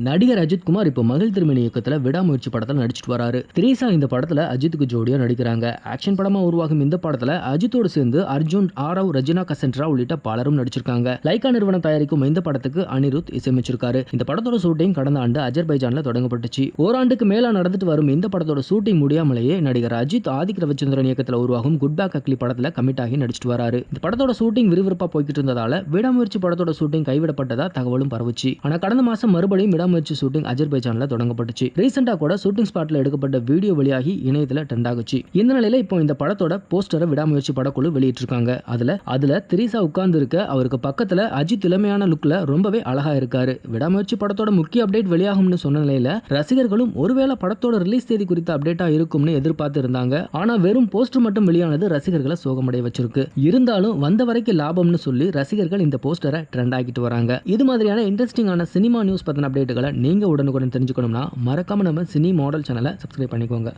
நடிகர் அஜித் குமார் இப்போ மகள் திருமணி இயக்கத்துல விடாமுயற்சி படத்துல நடிச்சிட்டு வராரு. திரேசா இந்த படத்துல அஜித்துக்கு ஜோடியா நடிக்கிறாங்க. ஆக்ஷன் படமா உருவாகும் இந்த படத்துல அஜித்தோடு சேர்ந்து அர்ஜுன் ஆரவ் ரஜினா கசன்ட்ரா உள்ளிட்ட பலரும் நடிச்சிருக்காங்க. லைகா நிறுவனம் தயாரிக்கும் இந்த படத்துக்கு அனிருத் இசையமைச்சிருக்காரு. இந்த படத்தோட ஷூட்டிங் கடந்த ஆண்டு அஜர்பைஜான்ல தொடங்கப்பட்டுச்சு. ஓராண்டுக்கு மேலா நடந்துட்டு வரும் இந்த படத்தோட ஷூட்டிங் முடியாமலேயே நடிகர் அஜித் ஆதிக் ரவிச்சந்திரன் இயக்கத்துல உருவாகும் குட் பேக் அக்லி படத்துல கமிட் ஆகி நடிச்சிட்டு வராரு. இந்த படத்தோட ஷூட்டிங் விறுவிறுப்பா போய்கிட்டு இருந்ததால விடாமுயற்சி படத்தோட ஷூட்டிங் கைவிடப்பட்டதா தகவலும் பரவுச்சு. ஆனா கடந்த மாசம் மறுபடியும் விடாமுயற்சி ஷூட்டிங் அஜர்பைஜான்ல தொடங்கப்பட்டுச்சு. ரீசெண்டா கூட ஷூட்டிங் ஸ்பாட்ல எடுக்கப்பட்ட வீடியோ வெளியாகி இணையத்துல ட்ரெண்ட் ஆகுச்சு. இந்த நிலையில இப்போ இந்த படத்தோட போஸ்டரை விடாமுயற்சி படக்குழு வெளியிட்டிருக்காங்க. அதுல அதுல திரிசா உட்கார்ந்து இருக்க அவருக்கு பக்கத்துல அஜித் இளமையான லுக்ல ரொம்பவே அழகா இருக்காரு. விடாமுயற்சி படத்தோட முக்கிய அப்டேட் வெளியாகும்னு சொன்ன நிலையில ரசிகர்களும் ஒருவேளை படத்தோட ரிலீஸ் தேதி குறித்த அப்டேட்டா இருக்கும்னு எதிர்பார்த்து இருந்தாங்க ஆனா வெறும் போஸ்டர் மட்டும் வெளியானது ரசிகர்களை சோகமடைய வச்சிருக்கு. இருந்தாலும் வந்த வரைக்கும் லாபம்னு சொல்லி ரசிகர்கள் இந்த போஸ்டரை ட்ரெண்ட் ஆகிட்டு வராங்க. இது மாதிரியான இன்ட்ரெஸ்டிங்கான சினிமா நியூஸ் பத்தின அப்டேட்டுகள் நீங்க உடனுக்குடன் தெரிஞ்சுக்கணும்னா மறக்காம நம்ம சினி மாடல் சேனலை சப்ஸ்கிரைப் பண்ணிக்கோங்க.